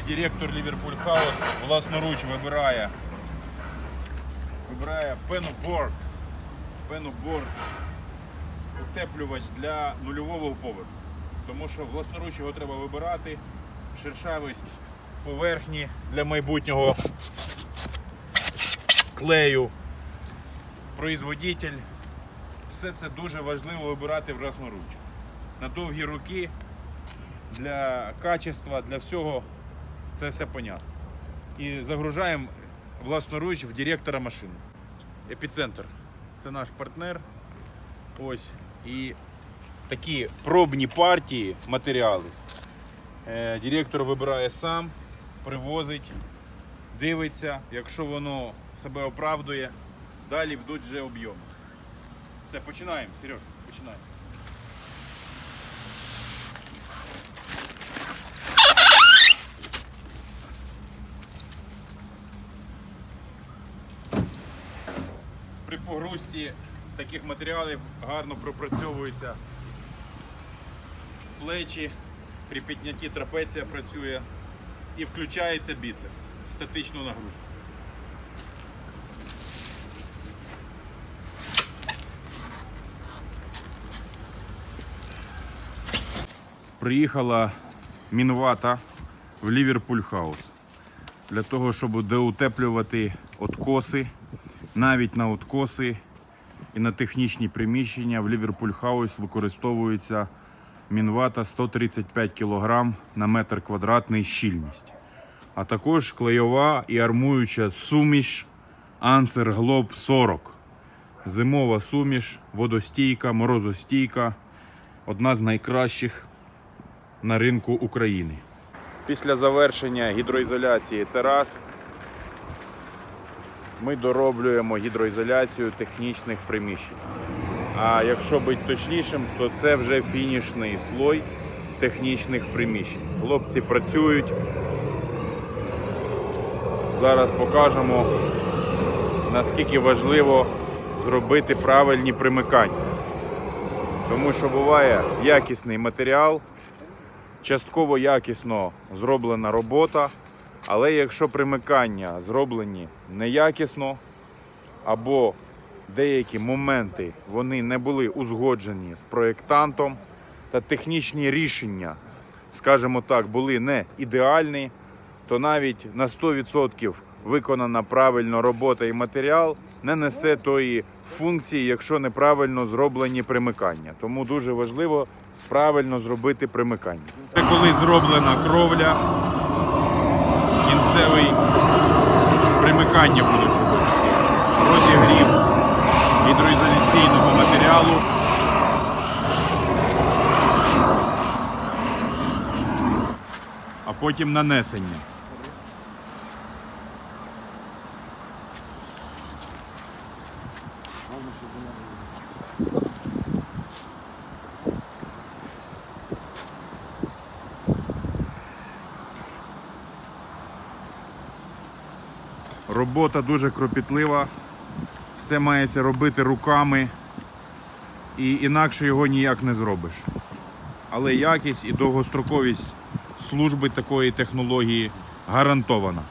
Директор Liverpool House власноруч вибирає, вибирає пеноборд, пеноборд утеплювач для нульового поверху. Тому що власноруч його треба вибирати, шершавість поверхні для майбутнього клею, производитель. Все це дуже важливо вибирати власноруч. На довгі роки для качества, для всього це все понятно. І загружаємо власноруч в директора машини. Епіцентр. Це наш партнер. Ось. І такі пробні партії матеріалів. Е, директор вибирає сам, привозить, дивиться, якщо воно себе оправдує, далі йдуть вже об'єми. Все, починаємо, Сереж, починаємо. При погрузці таких матеріалів гарно пропрацьовуються плечі, при піднятті трапеція працює і включається біцепс в статичну нагрузку. Приїхала мінвата в Ліверпуль Хаус для того, щоб доутеплювати откоси, навіть на откоси і на технічні приміщення в Ліверпуль Хаус використовується мінвата 135 кг на метр квадратний щільність. А також клейова і армуюча суміш Anser Glob 40. Зимова суміш, водостійка, морозостійка, одна з найкращих на ринку України. Після завершення гідроізоляції терас ми дороблюємо гідроізоляцію технічних приміщень. А якщо бути точнішим, то це вже фінішний слой технічних приміщень. Хлопці працюють. Зараз покажемо, наскільки важливо зробити правильні примикання. Тому що буває якісний матеріал, частково якісно зроблена робота, але якщо примикання зроблені неякісно, або деякі моменти вони не були узгоджені з проєктантом, та технічні рішення, скажімо так, були не ідеальні, то навіть на 100% виконана правильно робота і матеріал не несе тої функції, якщо неправильно зроблені примикання. Тому дуже важливо правильно зробити примикання. Коли зроблена кровля, кінцевий примикання будуть. Розігрів гідроізоляційного матеріалу. А потім нанесення. Робота дуже кропітлива, все мається робити руками, і інакше його ніяк не зробиш. Але якість і довгостроковість служби такої технології гарантована.